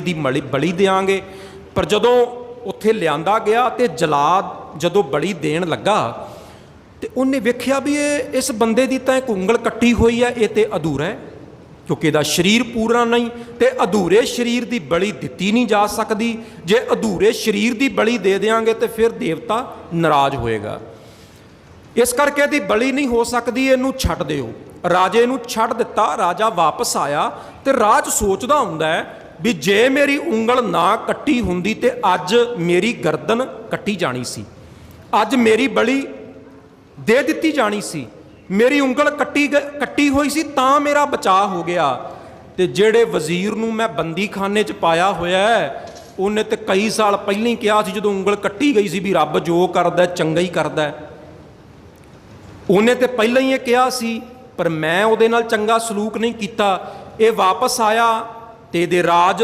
ਦੀ ਬਲੀ ਦੇਾਂਗੇ ਪਰ ਜਦੋਂ ਉੱਥੇ ਲਿਆਂਦਾ ਗਿਆ ਤੇ ਜਲਾਦ ਜਦੋਂ ਬਲੀ ਦੇਣ ਲੱਗਾ ਤੇ ਉਹਨੇ ਵੇਖਿਆ ਵੀ ਇਹ ਇਸ ਬੰਦੇ ਦੀ ਤਾਂ ਇੱਕ ਉਂਗਲ ਕੱਟੀ ਹੋਈ ਹੈ, ਇਹ ਤੇ ਅਧੂਰਾ ਹੈ, ਕਿਉਂਕਿ ਇਹਦਾ ਸਰੀਰ ਪੂਰਾ ਨਹੀਂ ਤੇ ਅਧੂਰੇ ਸਰੀਰ ਦੀ ਬਲੀ ਦਿੱਤੀ ਨਹੀਂ ਜਾ ਸਕਦੀ। ਜੇ ਅਧੂਰੇ ਸਰੀਰ ਦੀ ਬਲੀ ਦੇ ਦੇਾਂਗੇ ਤੇ ਫਿਰ ਦੇਵਤਾ ਨਾਰਾਜ਼ ਹੋਏਗਾ। ਇਸ ਕਰਕੇ ਇਹਦੀ ਬਲੀ ਨਹੀਂ ਹੋ ਸਕਦੀ, ਇਹਨੂੰ ਛੱਡ ਦਿਓ। ਰਾਜੇ ਨੂੰ ਛੱਡ ਦਿੱਤਾ, ਰਾਜਾ ਵਾਪਸ ਆਇਆ ਤੇ ਰਾਜ ਸੋਚਦਾ ਹੁੰਦਾ ਹੈ ਵੀ ਜੇ ਮੇਰੀ ਉਂਗਲ ਨਾ ਕੱਟੀ ਹੁੰਦੀ ਤੇ ਅੱਜ ਮੇਰੀ ਗਰਦਨ ਕੱਟੀ ਜਾਣੀ ਸੀ। ਅੱਜ ਮੇਰੀ ਬਲੀ ਦੇ ਦਿੱਤੀ ਜਾਣੀ ਸੀ। ਮੇਰੀ ਉਂਗਲ ਕੱਟੀ ਗ- ਕੱਟੀ ਹੋਈ ਸੀ ਤਾਂ ਮੇਰਾ ਬਚਾਅ ਹੋ ਗਿਆ। ਤੇ ਜਿਹੜੇ ਵਜ਼ੀਰ ਨੂੰ ਮੈਂ ਬੰਦੀਖਾਨੇ 'ਚ ਪਾਇਆ ਹੋਇਆ ਹੈ, ਉਹਨੇ ਤੇ ਕਈ ਸਾਲ ਪਹਿਲਾਂ ਹੀ ਕਿਹਾ ਸੀ ਜਦੋਂ ਉਂਗਲ ਕੱਟੀ ਗਈ ਸੀ ਵੀ ਰੱਬ ਜੋ ਕਰਦਾ ਚੰਗਾ ਹੀ ਕਰਦਾ ਉਹਨੇ ਤੇ ਪਹਿਲਾਂ ਹੀ ਇਹ ਕਿਹਾ ਸੀ, ਪਰ ਮੈਂ ਉਹਦੇ ਨਾਲ ਚੰਗਾ ਸਲੂਕ ਨਹੀਂ ਕੀਤਾ। ਇਹ ਵਾਪਸ ਆਇਆ ਤੇ ਇਹਦੇ ਰਾਜ